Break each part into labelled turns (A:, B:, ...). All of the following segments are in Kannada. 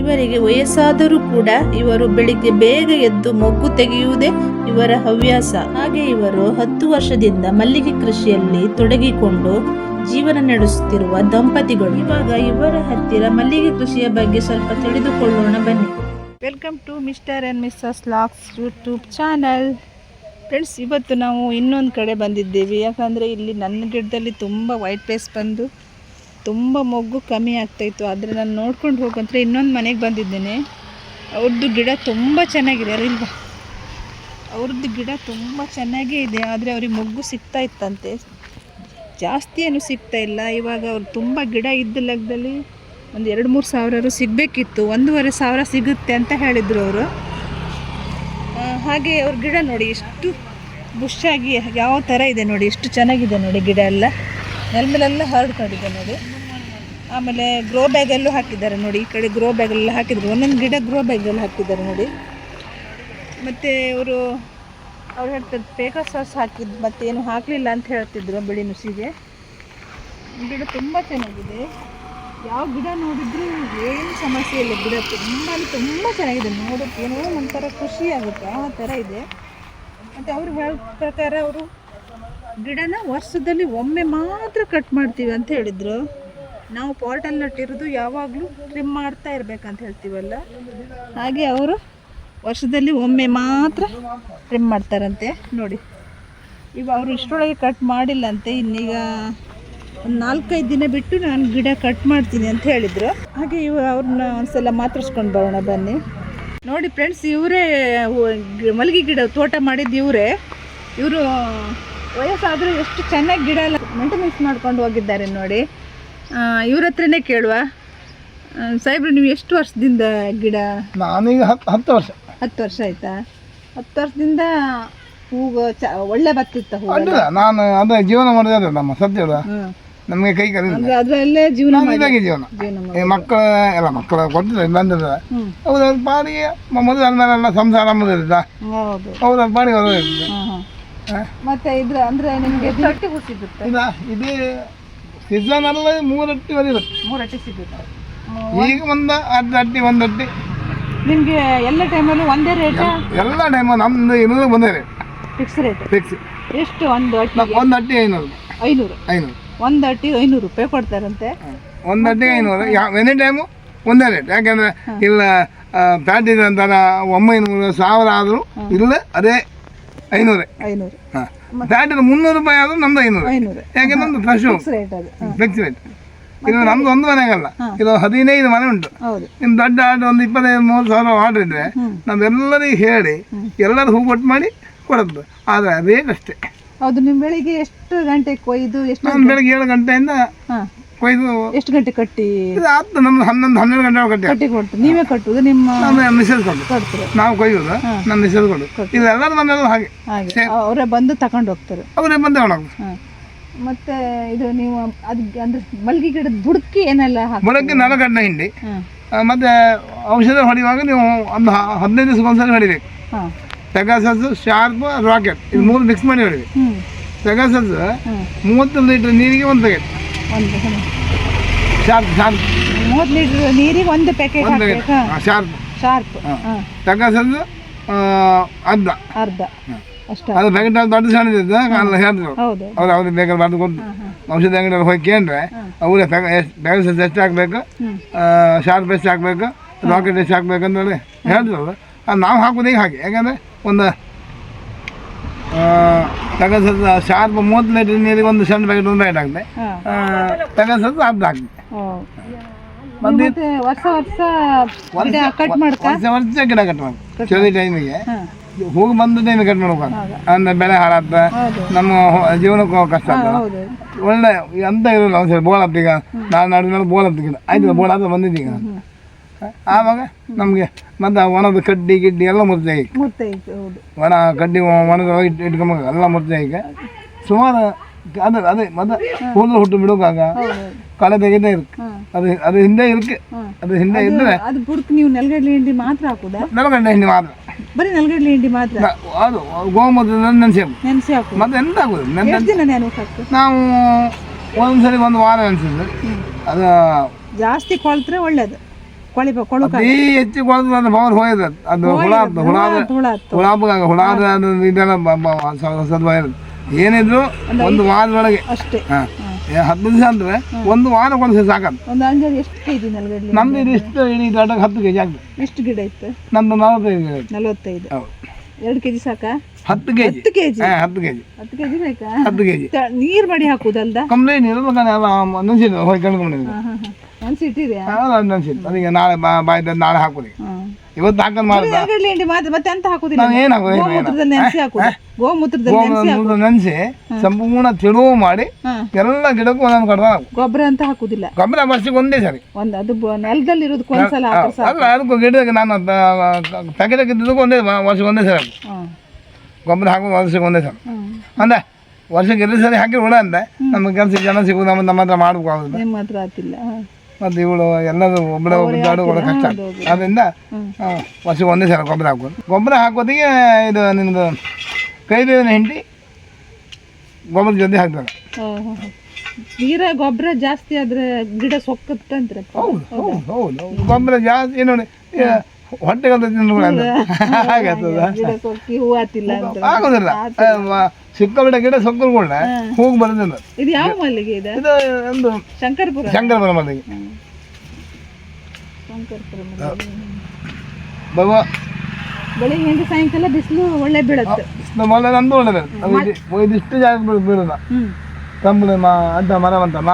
A: ಇವರಿಗೆ ವಯಸ್ಸಾದರೂ ಕೂಡ ಇವರು ಬೆಳಿಗ್ಗೆ ಬೇಗ ಎದ್ದು ಮೊಗ್ಗು ತೆಗೆಯುವುದೇ ಇವರ ಹವ್ಯಾಸ. ಹಾಗೆ ಇವರು ಹತ್ತು ವರ್ಷದಿಂದ ಮಲ್ಲಿಗೆ ಕೃಷಿಯಲ್ಲಿ ತೊಡಗಿಕೊಂಡು ಜೀವನ ನಡೆಸುತ್ತಿರುವ ದಂಪತಿಗಳು. ಇವಾಗ ಇವರ ಹತ್ತಿರ ಮಲ್ಲಿಗೆ ಕೃಷಿಯ ಬಗ್ಗೆ ಸ್ವಲ್ಪ ತಿಳಿದುಕೊಳ್ಳೋಣ ಬನ್ನಿ. Welcome to mister and missus Lax YouTube channel friends ಇವತ್ತು ನಾವು ಇನ್ನೊಂದು ಕಡೆ ಬಂದಿದ್ದೇವೆ. ಯಾಕಂದರೆ ಇಲ್ಲಿ ನನ್ನ ಗಿಡದಲ್ಲಿ ತುಂಬ ವೈಟ್ ಪೇಸ್ ಬಂದು ತುಂಬ ಮೊಗ್ಗು ಕಮ್ಮಿ ಆಗ್ತಾಯಿತ್ತು ಆದರೆ ನಾನು ನೋಡ್ಕೊಂಡು ಹೋಗಂದ್ರೆ ಇನ್ನೊಂದು ಮನೆಗೆ ಬಂದಿದ್ದೇನೆ. ಅವ್ರದ್ದು ಗಿಡ ತುಂಬ ಚೆನ್ನಾಗಿದೆ. ಅರಿಲ್ವಾ ಅವ್ರದ್ದು ಗಿಡ ತುಂಬ ಚೆನ್ನಾಗೇ ಇದೆ. ಆದರೆ ಅವ್ರಿಗೆ ಮೊಗ್ಗು ಸಿಗ್ತಾ ಇತ್ತಂತೆ. ಜಾಸ್ತಿ ಏನು ಸಿಗ್ತಾ ಇಲ್ಲ. ಇವಾಗ ಅವ್ರು ತುಂಬ ಗಿಡ ಇದ್ದ ಲೆಕ್ಕದಲ್ಲಿ ಒಂದು ಎರಡು ಮೂರು ಸಾವಿರ ಸಿಗಬೇಕಿತ್ತು. ಒಂದೂವರೆ ಸಾವಿರ ಸಿಗುತ್ತೆ ಅಂತ ಹೇಳಿದರು ಅವರು. ಹಾಗೆ ಅವ್ರ ಗಿಡ ನೋಡಿ ಎಷ್ಟು ಬುಷಾಗಿ ಯಾವ ಥರ ಇದೆ ನೋಡಿ. ಎಷ್ಟು ಚೆನ್ನಾಗಿದೆ ನೋಡಿ ಗಿಡ ಎಲ್ಲ. ನೆಲ ಮೇಲೆಲ್ಲ ಹರಡ್ಕೊಂಡಿದೆ ನೋಡಿ. ಆಮೇಲೆ ಗ್ರೋ ಬ್ಯಾಗಲ್ಲೂ ಹಾಕಿದ್ದಾರೆ ನೋಡಿ. ಈ ಕಡೆ ಗ್ರೋ ಬ್ಯಾಗಲ್ಲ ಹಾಕಿದ್ರು. ಒಂದೊಂದು ಗಿಡ ಗ್ರೋ ಬ್ಯಾಗಲ್ಲಿ ಹಾಕಿದ್ದಾರೆ ನೋಡಿ. ಮತ್ತು ಅವರು ಅವ್ರು ಹೇಳ್ತಾರೆ ಪೇಗಾಸಾಸ್ ಹಾಕಿದ್ದು ಮತ್ತೇನು ಹಾಕಲಿಲ್ಲ ಅಂತ ಹೇಳ್ತಿದ್ರು ಬಿಳಿ ನುಸಿಗೆ. ಗಿಡ ತುಂಬ ಚೆನ್ನಾಗಿದೆ. ಯಾವ ಗಿಡ ನೋಡಿದ್ರು ಏನು ಸಮಸ್ಯೆ ಇಲ್ಲ. ಗಿಡ ತುಂಬ ತುಂಬ ಚೆನ್ನಾಗಿದೆ. ನೋಡೋಕ್ಕೆ ಏನೋ ಒಂಥರ ಖುಷಿ ಆಗುತ್ತೆ. ಆ ಥರ ಇದೆ. ಮತ್ತು ಅವ್ರು ಹೇಳೋ ಪ್ರಕಾರ ಅವರು ಗಿಡನ ವರ್ಷದಲ್ಲಿ ಒಮ್ಮೆ ಮಾತ್ರ ಕಟ್ ಮಾಡ್ತೀವಿ ಅಂತ ಹೇಳಿದರು. ನಾವು ಪಾಟಲ್ಲಿ ನಟ್ಟಿರೋದು ಯಾವಾಗಲೂ ಟ್ರಿಮ್ ಮಾಡ್ತಾ ಇರಬೇಕಂತ ಹೇಳ್ತೀವಲ್ಲ? ಹಾಗೆ ಅವರು ವರ್ಷದಲ್ಲಿ ಒಮ್ಮೆ ಮಾತ್ರ ಟ್ರಿಮ್ ಮಾಡ್ತಾರಂತೆ ನೋಡಿ. ಈಗ ಅವರು ಇಷ್ಟರೊಳಗೆ ಕಟ್ ಮಾಡಿಲ್ಲಂತೆ, ಇನ್ನೀಗ ಒಂದು ನಾಲ್ಕೈದು ದಿನ ಬಿಟ್ಟು ನಾನು ಗಿಡ ಕಟ್ ಮಾಡ್ತೀನಿ ಅಂತ ಹೇಳಿದರು. ಹಾಗೆ ಇವ ಅವ್ರನ್ನ ಒಂದ್ಸಲ ಮಾತಾಡ್ಸ್ಕೊಂಡು ಬರೋಣ ಬನ್ನಿ. ನೋಡಿ ಫ್ರೆಂಡ್ಸ್ ಇವರೇ ಮಲ್ಲಿಗೆ ಗಿಡ ತೋಟ ಮಾಡಿದ್ದು ಇವರೇ. ಇವರು ವಯಸ್ಸಾದರೂ ಎಷ್ಟು ಚೆನ್ನಾಗಿ ಗಿಡ ಎಲ್ಲ ಮೇಂಟೆನೆನ್ಸ್ ಮಾಡ್ಕೊಂಡು ಹೋಗಿದ್ದಾರೆ ನೋಡಿ. ಇವ್ರ ಹತ್ರನೇ ಕೇಳುವ. ಸಾಹೇಬ್ರು ನೀವು ಎಷ್ಟು ವರ್ಷದಿಂದ ಗಿಡ
B: ನಾನೀಗ ಹತ್ತು ಹತ್ತು ವರ್ಷ.
A: ಹತ್ತು ವರ್ಷ ಆಯ್ತಾ? ಹತ್ತು ವರ್ಷದಿಂದ ಹೂವು ಚ ಒಳ್ಳೆ ಬತ್ತಿತ್ತ ಹೂ
B: ಅಡ್ಡಿಲ್ಲ ನಾನು ಅದೇ ಜೀವನ ಮಾಡಿದ್ರೆ ನಮ್ಮ ಸದ್ಯದ. ನಮಗೆ ಕೈ ಕಲಿ
A: ಅಂದ್ರೆ ಅದರಲ್ಲೇ ಜೀವನ
B: ಇದಾಗಿ ಜೀವನ. ಈ ಮಕ್ಕಳ ಎಲ್ಲ ಮಕ್ಕಳ ಕೊಟ್ಟಿಲ್ಲ ಬಂದಿಲ್ಲ
A: ಹ್ಮ್.
B: ಅವ್ರ ಪಾಡಿಗೆ ಮದುವೆ ಮದುವೆ ಆದ್ಮೇಲೆಲ್ಲ ಸಂಸಾರ
A: ಮದುವೆ
B: ಅವ್ರ ಪಾಡಿಗೆ ಅವರು.
A: ಮತ್ತೆ ಇದ್ರ ಅಂದ್ರೆ ನಿಮಗೆ ರೊಟ್ಟಿ ಸಿಗುತ್ತೆ.
B: ಇಲ್ಲ ಇದು ಸೀಸನ್ ಅಲ್ಲ ಮೂರು ರೊಟ್ಟಿ ಬದಿರುತ್ತೆ
A: ಮೂರು ಅಟ್ಟಿ ಸಿಗುತ್ತೆ
B: ಈಗ ಒಂದು ಅರ್ಧ ಅಟ್ಟಿ ಒಂದು ಅಟ್ಟಿ
A: ನಿಮ್ಗೆ ಎಲ್ಲ ಟೈಮಲ್ಲೂ ಒಂದೇ ರೇಟ್
B: ಎಲ್ಲ ಟೈಮ್ ನಮ್ದು ಒಂದೇ ರೇಟ್
A: ಫಿಕ್ಸ್ ರೇಟ್
B: ಫಿಕ್ಸ್
A: ಎಷ್ಟು ಒಂದು ಅಟ್ಟಿ?
B: ಒಂದು ಅಟ್ಟಿ ಐನೂರು.
A: ಐನೂರು.
B: ಐನೂರು.
A: ಒಂದು ಅಟ್ಟಿ ಐನೂರು ರೂಪಾಯಿ ಕೊಡ್ತಾರಂತೆ.
B: ಒಂದು ಅಟ್ಟಿ ಐನೂರು. ಯಾವ ಎನಿ ಟೈಮು ಒಂದೇ ರೇಟ್ ಯಾಕೆಂದರೆ ಇಲ್ಲ ಪ್ಯಾಟ್ ಇದೆ ಅಂತಾರ ಒಂಬೈನೂರು ಸಾವಿರ ಆದರೂ ಇಲ್ಲ ಅದೇ ಐನೂರೇ?
A: ಐನೂರು.
B: ಹಾಂ. ದಾಟಿದ್ರೆ ಮುನ್ನೂರು ರೂಪಾಯಿ ಆದರೂ ನಮ್ದು ಐನೂರು.
A: ಐನೂರು.
B: ಯಾಕೆ ನಮ್ದು ಫ್ರೆಶ್
A: ರೇಟ್ ಅದು.
B: ಫ್ಲೆಕ್ಸ್ ರೇಟ್ ಇದು ನಮ್ದು ಒಂದು ಮನೆಗಲ್ಲ ಇದು ಹದಿನೈದು ಮನೆ ಉಂಟು. ಇನ್ನು ದೊಡ್ಡ ಆರ್ಡ್ರ್ ಒಂದು ಇಪ್ಪತ್ತೈದು ಮೂರು ಸಾವಿರ ಆರ್ಡ್ರ್ ಇದ್ದರೆ ನಾವೆಲ್ಲರಿಗೆ ಹೇಳಿ ಎಲ್ಲರೂ ಹೂ ಕೊಟ್ಟು ಮಾಡಿ ಕೊಡೋದು. ಆದರೆ ರೇಟ್ ಅಷ್ಟೇ.
A: ಹೌದು ನಿಮ್ಮ ಬೆಳಿಗ್ಗೆ ಎಷ್ಟು ಗಂಟೆ ಕೊಯ್ದು ಎಷ್ಟು
B: ಬೆಳಿಗ್ಗೆ ಏಳು ಗಂಟೆಯಿಂದ ಕೊಯ್ದು
A: ಎಷ್ಟು ಗಂಟೆ ಕಟ್ಟಿ?
B: ಇದು ಆಯ್ತು ನಮ್ದು ಹನ್ನೊಂದು ಹನ್ನೆರಡು ಗಂಟೆ ಕಟ್ಟಿ.
A: ಕಟ್ಟಿ ಕೊಡ್ತು ನೀವೇ ಕಟ್ಟುದು ನಿಮ್ಮ
B: ನಮ್ಮ ಮಿಸಲ್ ಕೊಡು
A: ಕೊಡ್ತಾರೆ?
B: ನಾವು ಕೊಯ್ಯೋದು ನಮ್ಮ ಮಿಸಲ್ ಕೊಡು. ಇದು ಎಲ್ಲರೂ ನಮ್ಮೆಲ್ಲ ಹಾಗೆ.
A: ಹಾಗೆ. ಅವರೇ ಬಂದು ತಕೊಂಡು ಹೋಗ್ತಾರೆ.
B: ಅವರೇ ಬಂದು ಒಣಗು
A: ಹಾಂ. ಮತ್ತೆ ಇದು ನೀವು ಅದು ಅಂದ್ರೆ ಮಲ್ಗೆ ಗಿಡದ ಬುಡಕ್ಕೆ ಏನೆಲ್ಲ
B: ಬುಡಕ್ಕೆ ನಲಗಡ್ಡ ಹಿಂಡಿ. ಮತ್ತೆ ಔಷಧ ಹೊಡೆಯುವಾಗ ನೀವು ಒಂದು ಹದಿನೈದು ದಿವಸಕ್ಕೆ ಒಂದ್ಸಲ ಹೊಡಿಬೇಕು. Pegasus sharp rocket. ಇದು ಮೂರು ಮಿಕ್ಸ್ ಮಾಡಿ ಹೊಡಿಬೇಕು. ಪೆಗಾಸಸ್
A: ಮೂವತ್ತೊಂದು
B: ಮೂವತ್ತು ಲೀಟರ್ ನೀರಿಗೆ ಒಂದು ಪ್ಯಾಕೆಟ್
A: ಒಂದು
B: ಶಾರ್ಪ್ ಶಾರ್ಪ್.
A: ಮೂವತ್ತು ಲೀಟ್ರ್ ನೀರಿಗೆ ಒಂದು ಪ್ಯಾಕೆಟ್ ಹಾಕ್ಬೇಕಾ
B: ಶಾರ್ಪ್.
A: ಶಾರ್ಪ್
B: ತಗಸಂದು ಅರ್ಧ.
A: ಅರ್ಧ. ಅಷ್ಟ.
B: ಅದು ಪ್ಯಾಕೆಟ್ ದೊಡ್ಡ ಸಣ್ಣದಿದ್ದ
A: ಹೌದು.
B: ಅವ್ರು ಅವ್ರಿಗೆ ಬೇಕಾದ್ರೆ ಬರೆದು ಕೊಟ್ಟು ಔಷಧ ಅಂಗಡಿಯಲ್ಲಿ ಹೋಗಿ ಕೇಳಿದ್ರೆ ಅವರೇ ಪ್ಯಾಕೆಟ್ ಎಷ್ಟು ಹಾಕ್ಬೇಕು. ಶಾರ್ಪ್ ಎಷ್ಟು ಹಾಕ್ಬೇಕು ರಾಕೆಟ್ ಎಷ್ಟು ಹಾಕ್ಬೇಕು ಅಂತೇಳಿ ಹೇಳಿದ್ರು ಅದು ನಾವು ಹಾಕೋದೇ ಹಾಗೆ. ಯಾಕಂದರೆ ಒಂದು ಪೆಗಸಸ್ ಶಾರ್ಪ್ ಮೂವತ್ತು ಲೀಟರ್ ನೀರಿಗೆ ಒಂದು ಸಣ್ಣ ಪ್ಯಾಕೆಟ್ ಒಂದು ಪ್ಯಾಕೆಟ್
A: ಆಗ್ತದೆ.
B: ತಗಸದ ಅರ್ಧ
A: ಮತ್ತೆ ವರ್ಷ ವರ್ಷ ಗಿಡ ಕಟ್ ಮಾಡ್ಕ
B: ವರ್ಷ ವರ್ಷ ಗಿಡ ಕಟ್ ಮಾಡಿ ಚಳಿ ಟೈಮಿಗೆ ಹೋಗಿ ಬಂದ ಟೈಮ್ ಕಟ್ ಮಾಡ್ಬೇಕು ಅಂದ್ರೆ ಬೆಳೆ ಹಾಳಾಗ್ತದೆ. ನಮ್ಮ ಜೀವನಕ್ಕೂ ಕಷ್ಟ ಆಗ್ತದೆ. ಒಳ್ಳೆ ಅಂತ ಇರಲ್ಲ ಒಂದ್ಸರಿ ಬೋಳ ಈಗ ನಾನು ನಾಡಿನಲ್ಲಿ ಬೋಳ ಗಿಡ ಆಯ್ತು ಬೋಳ ಹತ್ರ ಬಂದಿದ್ದೀಗ. ಆವಾಗ ನಮಗೆ ಮತ್ತೆ ಒಣದ ಕಡ್ಡಿ ಗಿಡ್ಡಿ ಎಲ್ಲ
A: ಮುದ್ದೆ
B: ಒಣ ಕಡ್ಡಿ ಒಣದ ಎಲ್ಲ ಮುದ್ದೆ ಈಗ. ಸುಮಾರು ಅದು ಅದೇ ಮತ್ತೆ ಕೂದಲು ಹುಟ್ಟು
A: ಬಿಡುವಾಗ
B: ಕಳೆ ತೆಗಿದೇ
A: ಇರುತ್ತೆ
B: ಅದು ಅದು ಹಿಂದೆ
A: ಇರುತ್ತೆ
B: ಅದು ಹಿಂದೆ ಇದ್ದರೆ
A: ಅದು ಬುಡಕ್ಕೆ ನೀವು ನೆಲಗಡಲೆ ಹಿಂಡಿ ಮಾತ್ರ ಹಾಕೋದು?
B: ನೆಲಗಡ್ಡೆ ಹಿಂಡಿ ಮಾತ್ರ.
A: ಬರೀ ನೆಲಗಡಲೆ ಹಿಂಡಿ ಮಾತ್ರ?
B: ಅದು ಗೋಮೂತ್ರ ನೆನ್ಸಿ
A: ನೆನೆಸಿ ಹಾಕು
B: ಮತ್ತೆ ಎಂತ
A: ನೆನ್ಸಿ
B: ನಾವು ಒಂದ್ಸರಿ ಒಂದು ವಾರ ನೆನೆಸಿದ್ವಿ ಅದು
A: ಜಾಸ್ತಿ ಕೊಳ್ತ್ರೆ ಒಳ್ಳೇದು. ಕೊಳಿ ಕೊಳು
B: ಅತೀ ಹೆಚ್ಚು ಕೊಳತು ನನ್ನ ಪವರ್ ಹೋಯ್ತು ಅದು ಹುಳ ಹುಳ
A: ಹುಳ
B: ಹುಳ ಇದೆಲ್ಲ ಏನಿದ್ರು ಒಂದು ವಾರದೊಳಗೆ.
A: ಅಷ್ಟೇ.
B: ಹತ್ತು ದಿವಸ ಅಂದ್ರೆ ಒಂದು ವಾರ ಕೊಡಿಸಿ ಸಾಕದು.
A: ಒಂದು ಎಷ್ಟು ನೆಲಗಡ್ಲೆ?
B: ನಮ್ದು ಇದು ಇಷ್ಟು ಇಡೀ ದೊಡ್ಡ ಹತ್ತು ಕೆಜಿ ಆಗ್ತದೆ.
A: ಎಷ್ಟು ಗಿಡ ಇತ್ತು?
B: ನಮ್ದು ನಲವತ್ತೈದು
A: ಎರಡು ಕೆಜಿ ಸಾಕಾ?
B: ಹತ್ತು ಕೆಜಿ.
A: ಹತ್ತು
B: ಕೆಜಿ? ಹತ್ತು ಕೆಜಿ.
A: ಹತ್ತು ಕೆಜಿ ಬೇಕಾ?
B: ಹತ್ತು
A: ಕೆಜಿ. ನೀರ್ ಮಾಡಿ ಹಾಕುದಲ್ದ?
B: ಕಂಪ್ಲೇಂಟ್ ಎಲ್ಲ ಹೋಗಿ ಕಂಡುಕೊಂಡಿದ್ದು ಅದಕ್ಕೆ ನಾಳೆ ಬಾ ಬಾಯ್ದ ನಾಳೆ ಹಾಕುದಿ ಇವತ್ತು ಹಾಕಂದ್ ಮಾಡ್ದ
A: ಮತ್ತೆ ಎಂತ ಹಾಕುದಿಲ್ಲ?
B: ನಾನು ಏನು ಹಾಕೋದು?
A: ನೆನೆಸಿ ಹಾಕುದು. ಗೋಮೂತ್ರದಲ್ಲಿ ನೆನೆಸಿ ಹಾಕುದು.
B: ನೆನೆಸಿ ಸಂಪೂರ್ಣ ತಿಳು ಮಾಡಿ ಎಲ್ಲ ಗಿಡಕ್ಕೂ ಒಂದೊಂದು ಕಡ್ದ
A: ಗೊಬ್ಬರ ಅಂತ ಹಾಕೋದಿಲ್ಲ.
B: ಗೊಬ್ಬರ ವರ್ಷಕ್ಕೆ ಒಂದೇ ಸರಿ.
A: ಒಂದು ಅದು ನೆಲದಲ್ಲಿ ಇರೋದಕ್ಕೆ ಒಂದ್ಸಲ ಹಾಕ್ರೆ
B: ಅಲ್ಲ ಅದಕ್ಕೂ ಗಿಡಕ್ಕೆ ನಾನು ತೆಗೆದಕ್ಕಿದ್ದಕ್ಕೂ ಒಂದೇ ವರ್ಷಕ್ಕೆ ಒಂದೇ ಸರಿ ಗೊಬ್ಬರ ಹಾಕೋದು ವರ್ಷಕ್ಕೆ ಒಂದೇ ಸರಿ. ಅಂದ ವರ್ಷಕ್ಕೆ ಎರಡು ಸರಿ ಹಾಕಿ ಉಡ ಅಂದೆ ನಮಗೆ ಕೆಲಸ ಜನ ಸಿಗುವುದು ನಮ್ಮ ನಮ್ಮ ಹತ್ರ ಮಾಡಬೇಕು ಆಗುದಿಲ್ಲ
A: ನಿಮ್ಮ ಹತ್ರ.
B: ಮತ್ತು ಇವಳು ಎಲ್ಲರೂ ಒಬ್ಬಳೆ ಒಬ್ಬರು ಒಳ್ಳೆ ಕಷ್ಟ. ಅದರಿಂದ ವರ್ಷಕ್ಕೆ ಒಂದೇ ಸಲ ಗೊಬ್ಬರ ಹಾಕೋದು ಗೊಬ್ಬರ ಹಾಕೋದಿಗೆ ಇದು ನಿಮ್ಮದು ಕೈ ಬೇವಿನ ಹಿಂಡಿ ಗೊಬ್ಬರ ಜೊತೆ ಹಾಕ್ತಾರೆ.
A: ನೀರ ಗೊಬ್ಬರ ಜಾಸ್ತಿ ಆದ್ರೆ ಗಿಡ ಸೊಕ್ಕತ್ತಂತ್ರಪ್ಪ
B: ಹೌದು ಹೌದು? ಹೌದು ಗೊಬ್ಬರ ಜಾಸ್ತಿ ನೋಡಿ ಈಗ ಹೊಟ್ಟೆಗಂತ ತಿಂದು ಹಾಗಾಗ್ತದ?
A: ಗಿಡ ಸೊಕ್ಕಿ ಹೂ ಅಂತ.
B: ಆಗೋದಿಲ್ಲ. ಸಿಕ್ಕಾಬಿಟ್ಟ ಗಿಡ ಸೊಕ್ಕಲ್ಕೊಂಡೆ ಹೋಗಿ ಬರೋದಿಲ್ಲ
A: ಇದು ಯಾವ ಮಲ್ಲಿಗೆ ಇದೆ?
B: ಇದು ಒಂದು
A: ಶಂಕರಪುರ ಶಂಕರಪುರ ಮಲ್ಲಿಗೆ.
B: ಶಂಕರಪುರ
A: ಬೆಳಿಗ್ಗೆ ಹೆಂಗೆ ಸಾಯಂಕಾಲ ಬಿಸಿಲು ಒಳ್ಳೆ ಬೀಳತ್ತೆ.
B: ಒಳ್ಳೆ ನಂದು ಒಳ್ಳೆದು. ಅದು ಇದು- ಇದಿಷ್ಟು ಜಾಗ ಬೀಳ್- ಬೀಳಲ್ಲ
A: ಹ್ಮ್.
B: ಕಂಬಳಿ ಮಾ ಅಂತ ಮರ
A: ಬಂತಮ್ಮ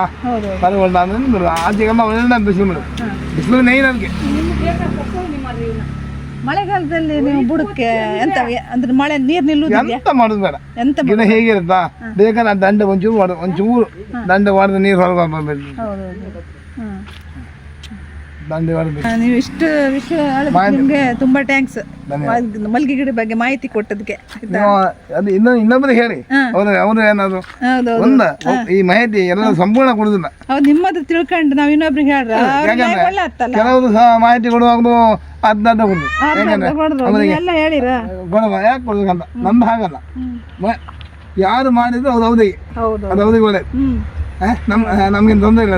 B: ಮರ ಒಳ್ಳೆ ಅಂದ್ರೆ ಬಿಸಿಲು ಬೀಳುತ್ತೆ ಬಿಸಿಲು ನೈ ನನಗೆ.
A: ಮಳೆಗಾಲದಲ್ಲಿ ನೀವು ಬುಡಕ್ಕೆ ಎಂತ ಅಂದ್ರೆ ಮಳೆ ನೀರ್ ನಿಲ್ಲುವುದಿಲ್ಲ
B: ಎಂತ ಮಾಡೋದು ಬೇಡ.
A: ಎಂತ
B: ಗಿಡ ಹೇಗಿರುತ್ತಾ? ಬೇಕಾದ್ರೆ ದಂಡ ಒಂಚೂರು ಒಂಚೂರು ದಂಡ ಹೊಡೆದು ನೀರು ಹೊರಗೆ ಬರ್ಬೇಕು
A: ಹೌದೌದು ಹ್ಮ್
B: ದಂಡ ಹೊಡೆದು
A: ಆ, ನೀವು ಇಷ್ಟು ವಿಷಯ ನಿಮ್ಗೆ ತುಂಬಾ ಥ್ಯಾಂಕ್ಸ್ ಮಲ್ಗೆ ಗಿಡ ಬಗ್ಗೆ ಮಾಹಿತಿ ಕೊಟ್ಟದಕ್ಕೆ
B: ಇನ್ನೊಂದು ಹೇಳಿ. ಅವ್ರು ಅವರು ಏನಾದ್ರು? ಒಂದ ಈ ಮಾಹಿತಿ ಎಲ್ಲ ಸಂಪೂರ್ಣ ಕೊಡುದಿಲ್ಲ.
A: ಅವ್ರು ನಿಮ್ಮದು ತಿಳ್ಕೊಂಡು ನಾವ್ ಇನ್ನೊಬ್ರಿಗೆ ಹೇಳ್ರ
B: ಕೆಲವರು ಮಾಹಿತಿ ಕೊಡುವಾಗಲೂ ಅದನ್ನ ಕೊಡುದು
A: ನೀವೆಲ್ಲ ಹೇಳಿರ?
B: ಯಾಕೆ ಕೊಡ್ಬೇಕಂತ ನಮ್ದು ಹಾಗಲ್ಲ. ಯಾರು ಮಾಡಿದ್ರು ಅದು ಅವಧಿಗೆ.
A: ಹೌದು
B: ಅದು ಅವಧಿಗೆ ಒಳ್ಳೇದು. ನಮ್ ನಮ್ಗೇನು ತೊಂದರೆ ಇಲ್ಲ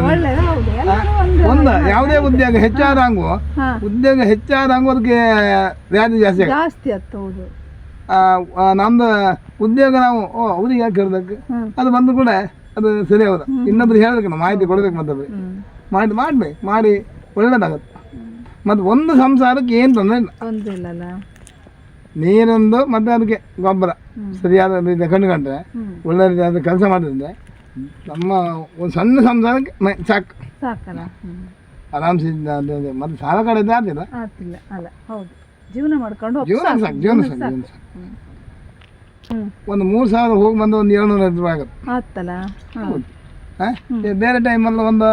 A: ಒಂದು
B: ಯಾವುದೇ ಉದ್ಯೋಗ ಹೆಚ್ಚಾದಂಗು ಉದ್ಯೋಗ ಹೆಚ್ಚಾದಂಗು ಅದಕ್ಕೆ ವ್ಯಾಧಿ ಜಾಸ್ತಿ ನಮ್ದು ಉದ್ಯೋಗ ನಾವು ಓ ಅವ್ರಿಗೆ ಯಾಕೆ ಹೇಳ್ಬೇಕು ಅದು ಬಂದು ಕೂಡ ಅದು ಸರಿ ಹೌದು ಇನ್ನೊಬ್ರು ಹೇಳ್ಬೇಕು ನಾವು ಮಾಹಿತಿ ಕೊಡ್ಬೇಕು
A: ಮತ್ತೊಬ್ರು
B: ಮಾಡಿ ಮಾಡ್ಬೇಕು ಮಾಡಿ ಒಳ್ಳೇದಾಗತ್ತೆ. ಮತ್ತು ಒಂದು ಸಂಸಾರಕ್ಕೆ ಏನು ತೊಂದರೆ ಇಲ್ಲ. ನೀರೊಂದು ಮತ್ತೆ ಅದಕ್ಕೆ ಗೊಬ್ಬರ. ಸರಿಯಾದ ರೀತಿಯ ಕಂಡುಕೊಂಡ್ರೆ ಒಳ್ಳೆ ರೀತಿಯಾದ ಕೆಲಸ ಮಾಡಿದ್ರೆ ನಮ್ಮ ಒಂದು ಸಣ್ಣ ಸಂಸಾರಕ್ಕೆ ಮೈ ಸಾಕು.
A: ಸಾಕಲ್ಲ? ಹ್ಮ್.
B: ಆರಾಮ್ಸೆ ಮತ್ತು ಸಾಲ ಕಡೆ ಆದಿಲ್ಲ ಆಗ್ತಿಲ್ಲ
A: ಅಲ್ಲ ಹೌದು. ಜೀವನ ಮಾಡ್ಕೊಂಡು ಹೋಗ್.
B: ಜೀವನ ಸಾಕು ಜೀವನ ಸಾಕು ಜೀವನ ಸಾಕು.
A: ಹ್ಮ್.
B: ಒಂದು ಮೂರು ಸಾವಿರ ಹೋಗಿ ಬಂದು ಒಂದು ಏಳ್ನೂರ ಐದು ರೂಪಾಯಿ ಆಗುತ್ತೆ.
A: ಆತಲ್ಲ?
B: ಆ? ಈ ಬೇರೆ ಟೈಮಲ್ಲಿ ಒಂದು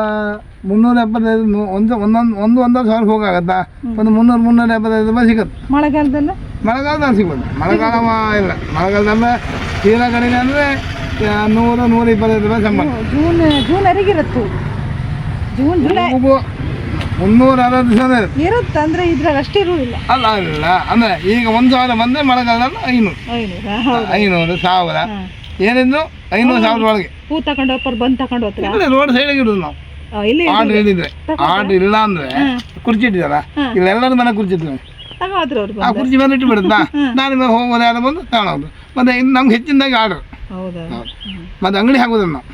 B: ಮುನ್ನೂರ ಎಪ್ಪತ್ತೈದು ನೂ- ಒಂದು ಒಂದೊಂದು ಒಂದು ಒಂದೂವರೆ ಸಾವಿರ ಹೋಗಾಗತ್ತಾ ಒಂದು ಮುನ್ನೂರು ಮುನ್ನೂರ ಎಪ್ಪತ್ತೈದು ರೂಪಾಯಿ ಸಿಗುತ್ತೆ.
A: ಮಳೆಗಾಲದಲ್ಲ?
B: ಮಳೆಗಾಲದಲ್ಲಿ ಸಿಗುತ್ತೆ. ಮಳೆಗಾಲ ಮಾ- ಇಲ್ಲ. ಮಳೆಗಾಲದಲ್ಲಿ ತೀರಾ ಕಡಿಮೆ ಅಂದರೆ ನೂರು ನೂರ ಇಪ್ಪತ್ತೈದು ರೂಪಾಯಿ ಸಂಬಳ
A: ಜೂನ್ ಜೂನ್ ಅರಿಗಿರತ್ತು. ಜೂನ್ ಜುಲೈ
B: ಮುನ್ನೂರ ಅರವತ್ತು ಸಾವಿರ ಇರುತ್ತೆ.
A: ಇರುತ್ತೆ ಅಂದ್ರೆ ಇದ್ರಲ್ಲಿ ಅಷ್ಟೇ ಇರುವುದಿಲ್ಲ.
B: ಅಲ್ಲ ಅಲ್ಲ ಅಂದರೆ ಈಗ ಒಂದು ಸಾವಿರ ಬಂದ್ರೆ ಮಳೆಗಾಲದಲ್ಲಿ ಐನೂರು.
A: ಐನೂರ
B: ಸಾವಿರ. ಏನಿದ್ರು ಐನೂರು ಸಾವಿರ ಒಳಗೆ.
A: ಹೂ ತಗೊಂಡು ಹೋಗ್ತಾರೆ ಬಂದು ತಗೊಂಡು ಹೋಗ್ತಾರೆ.
B: ರೋಡ್ ಸೈಡಿಗೆ ಇಡೋದು ನಾವು.
A: ಇಲ್ಲಿ
B: ಆರ್ಡ್ರ್ ಹೇಳಿದ್ರೆ. ಆರ್ಡ್ರ್ ಇಲ್ಲ ಅಂದ್ರೆ ಕುರ್ಚಿ ಇಟ್ಟಿದಾರ ಇಲ್ಲ ಎಲ್ಲರ ಮನೆ ಕುರ್ಚಿ ಇಟ್ಟಿದ್ದಾರೆ ಆ ಕುರ್ಚಿ ಮೇಲೆ ಇಟ್ಟು ಬಿಡುತ್ತಾ? ನಾನು ಹೋಗೋದು ಯಾರು ಬಂದು ತಗೊಳೋದು ಮತ್ತು ಇನ್ನು ನಮ್ಗೆ ಹೆಚ್ಚಿನದಾಗಿ ಆರ್ಡರ್.
A: ಹೌದಾ?
B: ಮತ್ತೆ ಅಂಗಡಿ ಹಾಕೋದಿಲ್ಲ ನಾವು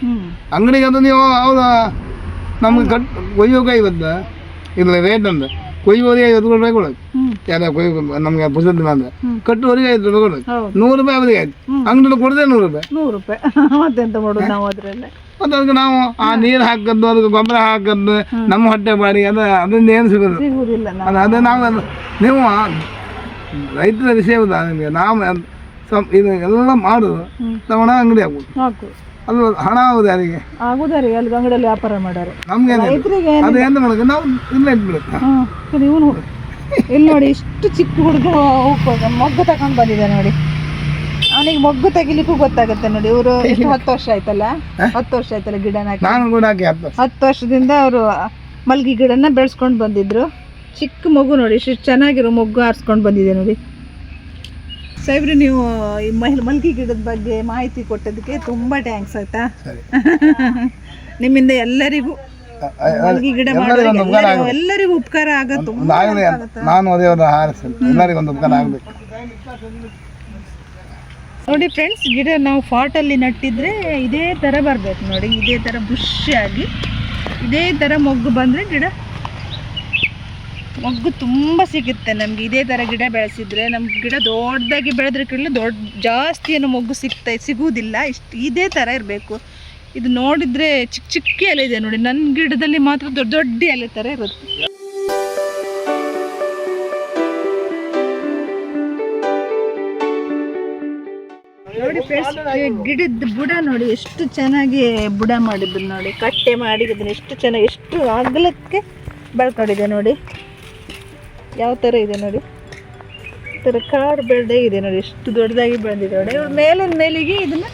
B: ಅಂಗಡಿಗೆ ಅದು ನೀವು ಹೌದಾ. ನಮ್ಗೆ ಕಟ್ ಕೊಯ್ಯೋಕಾಯಿ ಐವತ್ತು ಇಲ್ಲ ರೇಟ್ ಅಂದ್ರೆ ಕೊಯ್ಯೋರಿಗೆ ಐವತ್ತು ರೂಪಾಯಿ ಕೊಡೋದು. ಯಾರು ಕೊಯ್ ನಮಗೆ ಪುಸ್ತಕ ಅಂದ್ರೆ ಕಟ್ಟುವರಿಗೆ ಐದು ರೂಪಾಯಿ ಕೊಡೋದು. ನೂರು ರೂಪಾಯಿ ಅವರಿಗೆ ಆಯ್ತು. ಅಂಗಡಿ ಕೊಡದೆ ನೂರು ರೂಪಾಯಿ.
A: ನೂರು ರೂಪಾಯಿ. ಮತ್ತೆಂತ ಮಾಡೋದು ನಾವು ಅದರಲ್ಲೇ?
B: ಮತ್ತು ಅದಕ್ಕೆ ನಾವು ಆ ನೀರು ಹಾಕದ್ದು ಅದಕ್ಕೆ ಗೊಬ್ಬರ ಹಾಕದ್ದು ನಮ್ಮ ಹೊಟ್ಟೆ ಬಾಡಿ ಅದು ಅದರಿಂದ ಏನು ಸಿಗೋದು? ಅದು ನಾವು. ನೀವು ರೈತರ ವಿಷಯ ನಾವು ಅದ್- ಸಂ- ಇದು ಎಲ್ಲ ಮಾಡೋದು. ಹಣ ಅಂಗಡಿ ಆಗ್ಬೋದು.
A: ಹಾಕು.
B: ಅದು ಹಣ ಆಗುದು ಯಾರಿಗೆ?
A: ಆಗುದಾರಿ ಅಲ್ಲಿ ಅಂಗಡಿಯಲ್ಲಿ ವ್ಯಾಪಾರ ಮಾಡ್ಯಾರ
B: ನಮ್ಗೆ
A: ರೈತರಿಗೆ
B: ಅದು ಏನು ಮಾಡೋದು? ನಾವು ಇಲ್ಲ ಇಟ್ಬಿಡುತ್ತೆ
A: ನೀವು ಇವನು ಇಲ್ಲಿ ನೋಡಿ ಇಷ್ಟು ಚಿಕ್ಕ ಹುಡುಗ ಮೊಗ್ಗು ತಗೊಂಡು ಬಂದಿದೆ ನೋಡಿ. ಅವನಿಗೆ ಮೊಗ್ಗು ತೆಗಿಲಿಕ್ಕೂ ಗೊತ್ತಾಗುತ್ತೆ ನೋಡಿ. ಇವರು ಎಷ್ಟು ಹತ್ತು ವರ್ಷ ಆಯ್ತಲ್ಲ? ಹತ್ತು ವರ್ಷ ಆಯ್ತಲ್ಲ ಗಿಡನ
B: ಹತ್ತು
A: ವರ್ಷದಿಂದ ಅವರು ಮಲ್ಗಿ ಗಿಡನ ಬೆಳೆಸ್ಕೊಂಡು ಬಂದಿದ್ರು. ಚಿಕ್ಕ ಮಗು ನೋಡಿ ಇಷ್ಟು ಚೆನ್ನಾಗಿರೋ ಮೊಗ್ಗು ಆರಿಸ್ಕೊಂಡು ಬಂದಿದೆ ನೋಡಿ. ಸಾಹೇಬ್ರೆ ನೀವು ಈ ಮಹಿಳೆ ಮಲ್ಗಿ ಗಿಡದ ಬಗ್ಗೆ ಮಾಹಿತಿ ಕೊಟ್ಟದಕ್ಕೆ ತುಂಬ ಟ್ಯಾಂಕ್ಸ್ ಆಯ್ತಾ? ನಿಮ್ಮಿಂದ ಎಲ್ಲರಿಗೂ ಮಲ್ಗಿ ಗಿಡ
B: ಎಲ್ಲರಿಗೂ ಉಪಕಾರ
A: ಮಾಡೋರಿಗೆ
B: ಆಗುತ್ತೆ
A: ಎಲ್ಲರಿಗೂ ಉಪಕಾರ ಆಗತ್ತೆ
B: ಒಂದು ಆಗಲಿ ನಾನು ಅದೇ ಒಂದು ಎಲ್ಲರಿಗೂ ಒಂದು ಉಪಕಾರ ಆಗಬೇಕು.
A: ನೋಡಿ ಫ್ರೆಂಡ್ಸ್ ಗಿಡ ನಾವು ಫಾಟಲ್ಲಿ ನಟ್ಟಿದ್ರೆ ಇದೇ ಥರ ಬರಬೇಕು ನೋಡಿ. ಇದೇ ಥರ ಬುಷಿಯಾಗಿ ಇದೇ ಥರ ಮೊಗ್ಗು ಬಂದರೆ ಗಿಡ ಮೊಗ್ಗು ತುಂಬ ಸಿಗುತ್ತೆ. ನಮಗೆ ಇದೇ ಥರ ಗಿಡ ಬೆಳೆಸಿದ್ರೆ ನಮ್ಮ ಗಿಡ ದೊಡ್ಡದಾಗಿ ಬೆಳೆದ್ರಕ್ಕಿಂತ ದೊಡ್ಡ ಜಾಸ್ತಿ ಏನು ಮೊಗ್ಗು ಸಿಗ್ತಾ ಸಿಗುವುದಿಲ್ಲ. ಇಷ್ಟು ಇದೇ ಥರ ಇರಬೇಕು. ಇದು ನೋಡಿದರೆ ಚಿಕ್ಕ ಚಿಕ್ಕ ಎಲೆ ಇದೆ ನೋಡಿ. ನನ್ನ ಗಿಡದಲ್ಲಿ ಮಾತ್ರ ದೊಡ್ಡ ದೊಡ್ಡ ಎಲೆ ಥರ ಇರುತ್ತೆ. ನೋಡಿ ಗಿಡದ ಬುಡ ನೋಡಿ, ಎಷ್ಟು ಚೆನ್ನಾಗಿ ಬುಡ ಮಾಡಿದ್ರು ನೋಡಿ. ಕಟ್ಟೆ ಮಾಡಿ ಎಷ್ಟು ಚೆನ್ನಾಗಿ, ಎಷ್ಟು ಅಗಲಕ್ಕೆ ಬೆಳ್ಕೊಂಡಿದೆ ನೋಡಿ. ಯಾವ ಥರ ಇದೆ ನೋಡಿ. ಈ ಥರ ಕಾಡು ಬೆಳೆದೇ ಇದೆ ನೋಡಿ, ಎಷ್ಟು ದೊಡ್ಡದಾಗಿ ಬೆಳೆದಿದೆ ನೋಡಿ. ಇವ್ರ ಮೇಲಿನ ಮೇಲಿಗೆ ಇದನ್ನ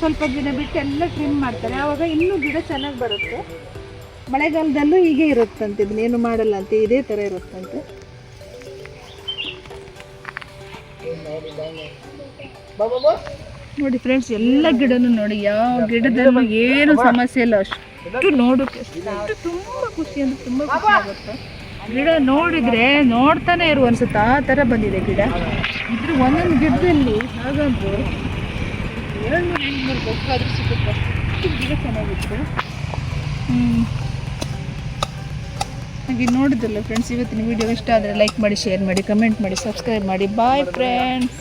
A: ಸ್ವಲ್ಪ ದಿನ ಬಿಟ್ಟು ಎಲ್ಲ ಟ್ರಿಮ್ ಮಾಡ್ತಾರೆ. ಆವಾಗ ಇನ್ನೂ ಗಿಡ ಚೆನ್ನಾಗಿ ಬರುತ್ತೆ. ಮಳೆಗಾಲದಲ್ಲೂ ಹೀಗೆ ಇರುತ್ತಂತೆ ಇದನ್ನೇನು ಮಾಡಲ್ಲ ಅಂತ, ಇದೇ ಥರ ಇರುತ್ತಂತೆ. ನೋಡಿ ಫ್ರೆಂಡ್ಸ್ ಎಲ್ಲ ಗಿಡನು ನೋಡಿ, ಯಾವ ಗಿಡದಲ್ಲೂ ಏನು ಸಮಸ್ಯೆ ಇಲ್ಲ. ಅಷ್ಟು ನೋಡೋಕೆ ತುಂಬ ಖುಷಿ ಅಂದ್ರೆ ತುಂಬ ಖುಷಿ ಆಗುತ್ತೆ. ಗಿಡ ನೋಡಿದ್ರೆ ನೋಡ್ತಾನೆ ಇರು ಅನ್ಸುತ್ತೆ? ಆ ಥರ ಬಂದಿದೆ ಗಿಡ. ಇದ್ರ ಒಂದೊಂದು ಗಿಡದಲ್ಲಿ ಹಾಗಂದ್ರೆ ಏಳ್ನೂರು ಎಂಟುನೂರು ಬೇಕಾದ್ರೂ ಸಿಗುತ್ತೆ. ಗಿಡ ಚೆನ್ನಾಗಿತ್ತು. ಹ್ಮ್. ಹಾಗೆ ನೋಡಿದ್ರಲ್ಲ ಫ್ರೆಂಡ್ಸ್ ಇವತ್ತಿನ ವಿಡಿಯೋ ಇಷ್ಟ ಆದರೆ ಲೈಕ್ ಮಾಡಿ ಶೇರ್ ಮಾಡಿ ಕಮೆಂಟ್ ಮಾಡಿ ಸಬ್ಸ್ಕ್ರೈಬ್ ಮಾಡಿ. Bye friends